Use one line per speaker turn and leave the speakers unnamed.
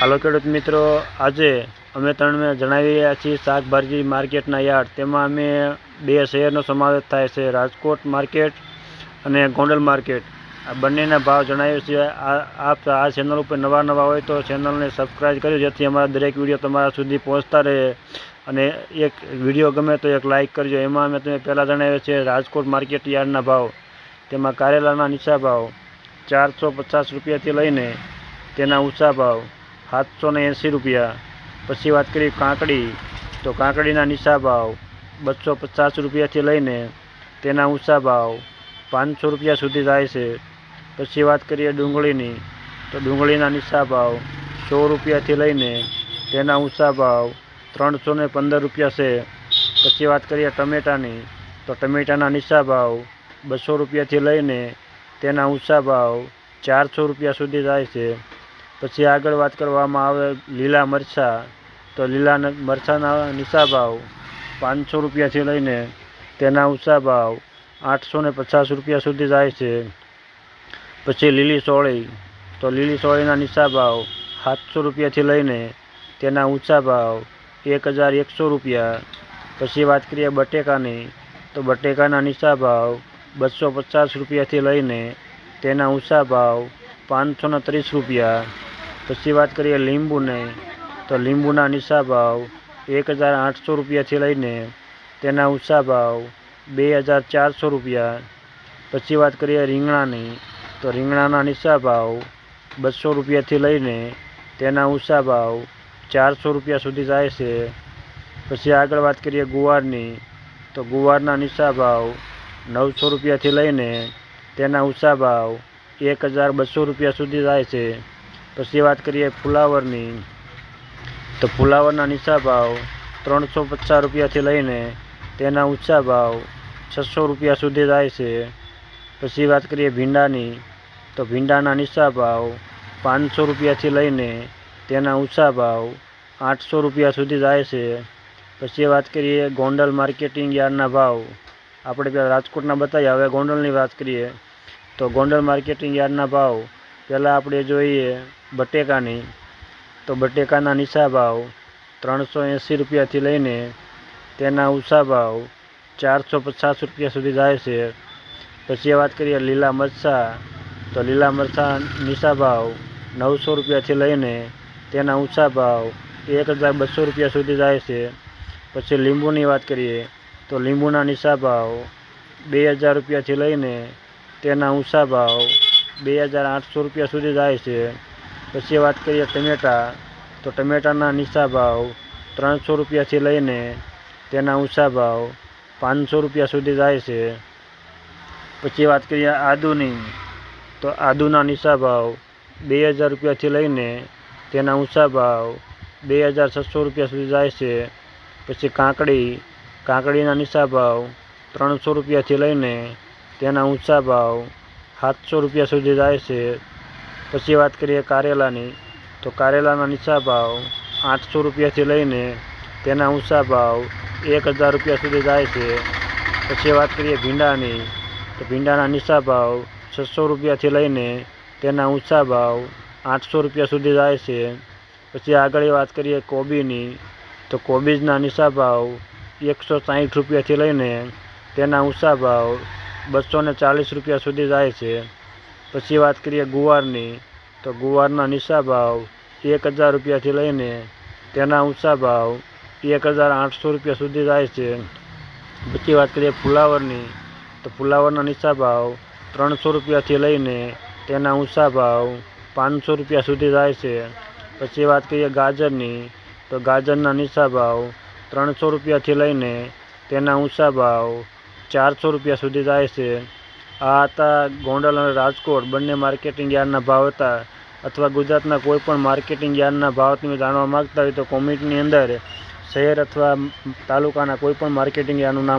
હાલો ખેડૂત મિત્રો, આજે અમે તમને જણાવી રહ્યા છીએ શાકભાજી માર્કેટના યાર્ડ. તેમાં અમે બે શહેરનો સમાવેશ થાય છે, રાજકોટ માર્કેટ અને ગોંડલ માર્કેટ. આ બંનેના ભાવ જણાવ્યો છે. આ, આપ આ ચેનલ ઉપર નવા નવા હોય તો ચેનલને સબસ્ક્રાઈબ કર્યો જેથી અમારા દરેક વીડિયો તમારા સુધી પહોંચતા રહે. અને એક વીડિયો ગમે તો એક લાઇક કરજો. એમાં અમે તમે પહેલાં જણાવ્યો છે રાજકોટ માર્કેટ યાર્ડના ભાવ. તેમાં કારેલાના નીચા ભાવ ચારસો પચાસ રૂપિયાથી લઈને તેના ઊંચા ભાવ. સાતસો ને એંસી રૂપિયા. પછી વાત કરીએ કાંકડી. તો કાંકડીના નીચા ભાવ બસો પચાસ રૂપિયાથી લઈને તેના ઊંચા ભાવ પાંચસો રૂપિયા સુધી જાય છે. પછી વાત કરીએ ડુંગળીની. તો ડુંગળીના નીચા ભાવ સો રૂપિયાથી લઈને તેના ઊંચા ભાવ ત્રણસો ને પંદર રૂપિયા છે. પછી વાત કરીએ ટમેટાની. તો ટમેટાના નીચા ભાવ બસો રૂપિયાથી લઈને તેના ઊંચા ભાવ ચારસો રૂપિયા સુધી જાય છે. પછી આગળ વાત કરવામાં આવે લીલા મરચાં, તો લીલા મરચાંના નીચા ભાવ પાંચસો રૂપિયાથી લઈને તેના ઊંચા ભાવ આઠસો ને પચાસ રૂપિયા સુધી જાય છે. પછી લીલી સોળી, તો લીલી સોળીના નીચા ભાવ સાતસો રૂપિયાથી લઈને તેના ઊંચા ભાવ એક હજાર એકસો રૂપિયા. પછી વાત કરીએ બટેકાની, તો બટેકાના નીચા ભાવ બસો પચાસ રૂપિયાથી લઈને તેના ઊંચા ભાવ પાંચસો ત્રીસ રૂપિયા. પછી વાત કરીએ લીંબુની, તો લીંબુના નીચા ભાવ એક હજાર આઠસો રૂપિયાથી લઈને તેના ઊંચા ભાવ બે હજાર ચારસો રૂપિયા. પછી વાત કરીએ રીંગણાની, તો રીંગણાના નીચા ભાવ બસો રૂપિયાથી લઈને તેના ઊંચા ભાવ ચારસો રૂપિયા સુધી જાય છે. પછી આગળ વાત કરીએ ગુવારની, તો ગુવારના નીચા ભાવ નવસો રૂપિયાથી લઈને તેના ઊંચા ભાવ એક હજાર બસો રૂપિયા સુધી જાય છે. પછી વાત કરીએ ફુલાવરની. તો ફુલાવરના નીચા ભાવ ત્રણસો પચાસ રૂપિયાથી લઈને તેના ઊંચા ભાવ છસો રૂપિયા સુધી જાય છે. પછી વાત કરીએ ભીંડાની. તો ભીંડાના નીચા ભાવ પાંચસો રૂપિયાથી લઈને તેના ઊંચા ભાવ આઠસો રૂપિયા સુધી જાય છે. પછી વાત કરીએ ગોંડલ માર્કેટિંગ યાર્ડના ભાવ. આપણે પહેલાં રાજકોટના બતાવ્યા હવે ગોંડલની વાત કરીએ. તો ગોંડલ માર્કેટિંગ યાર્ડના ભાવ પહેલાં આપણે જોઈએ બટેકાની. તો બટેકાના નીચા ભાવ ત્રણસો એંસી રૂપિયાથી લઈને તેના ઊંચા ભાવ ચારસો પચાસ રૂપિયા સુધી જાય છે. પછી વાત કરીએ લીલા મરચાં. તો લીલા મરચાં નીચા ભાવ નવસો રૂપિયાથી લઈને તેના ઊંચા ભાવ એક હજાર બસો રૂપિયા સુધી જાય છે. પછી લીંબુની વાત કરીએ તો લીંબુના નીચા ભાવ બે હજાર રૂપિયાથી લઈને તેના ઊંચા ભાવ બે હજાર આઠસો રૂપિયા સુધી જાય છે. પછી વાત કરીએ ટમેટા, તો ટમેટાના નીચા ભાવ ત્રણસો રૂપિયાથી લઈને તેના ઊંચા ભાવ પાંચસો રૂપિયા સુધી જાય છે. પછી વાત કરીએ આદુની, તો આદુના નીચા ભાવ બે હજાર રૂપિયાથી લઈને તેના ઊંચા ભાવ બે હજાર છસો રૂપિયા સુધી જાય છે. પછી કાંકડી, કાંકડીના નીચા ભાવ ત્રણસો રૂપિયાથી લઈને તેના ઊંચા ભાવ સાતસો રૂપિયા સુધી જાય છે. પછી વાત કરીએ કારેલાની, તો કારેલાના નીચા ભાવ આઠસો રૂપિયાથી લઈને તેના ઊંચા ભાવ એક હજાર રૂપિયા સુધી જાય છે. પછી વાત કરીએ ભીંડાની, તો ભીંડાના નીચા ભાવ છસો રૂપિયાથી લઈને તેના ઊંચા ભાવ આઠસો રૂપિયા સુધી જાય છે. પછી આગળ વાત કરીએ કોબીની, તો કોબીજના નીચા ભાવ એકસો સાઠ રૂપિયાથી લઈને તેના ઊંચા ભાવ બસો ને ચાલીસ રૂપિયા સુધી જાય છે. પછી વાત કરીએ ગુવારની, તો ગુવારના નીચા ભાવ એક હજાર રૂપિયાથી લઈને તેના ઊંચા ભાવ એક હજાર આઠસો રૂપિયા સુધી જાય છે. પછી વાત કરીએ ફુલાવરની, તો ફુલાવરના નીચા ભાવ ત્રણસો રૂપિયાથી લઈને તેના ઊંચા ભાવ પાંચસો રૂપિયા સુધી જાય છે. પછી વાત કરીએ ગાજરની, તો ગાજરના નીચા ભાવ ત્રણસો રૂપિયાથી લઈને તેના ઊંચા ભાવ ચારસો રૂપિયા સુધી જાય છે. આ હતા ગોંડલ અને રાજકોટ, બંને માર્કેટિંગ યાર્ડના ભાવ હતા. અથવા ગુજરાતના કોઈપણ માર્કેટિંગ યાર્ડના ભાવ તમે જાણવા માગતા હોય તો કોમેન્ટની અંદર શહેર અથવા તાલુકાના કોઈ પણ માર્કેટિંગ યાર્ડનું નામ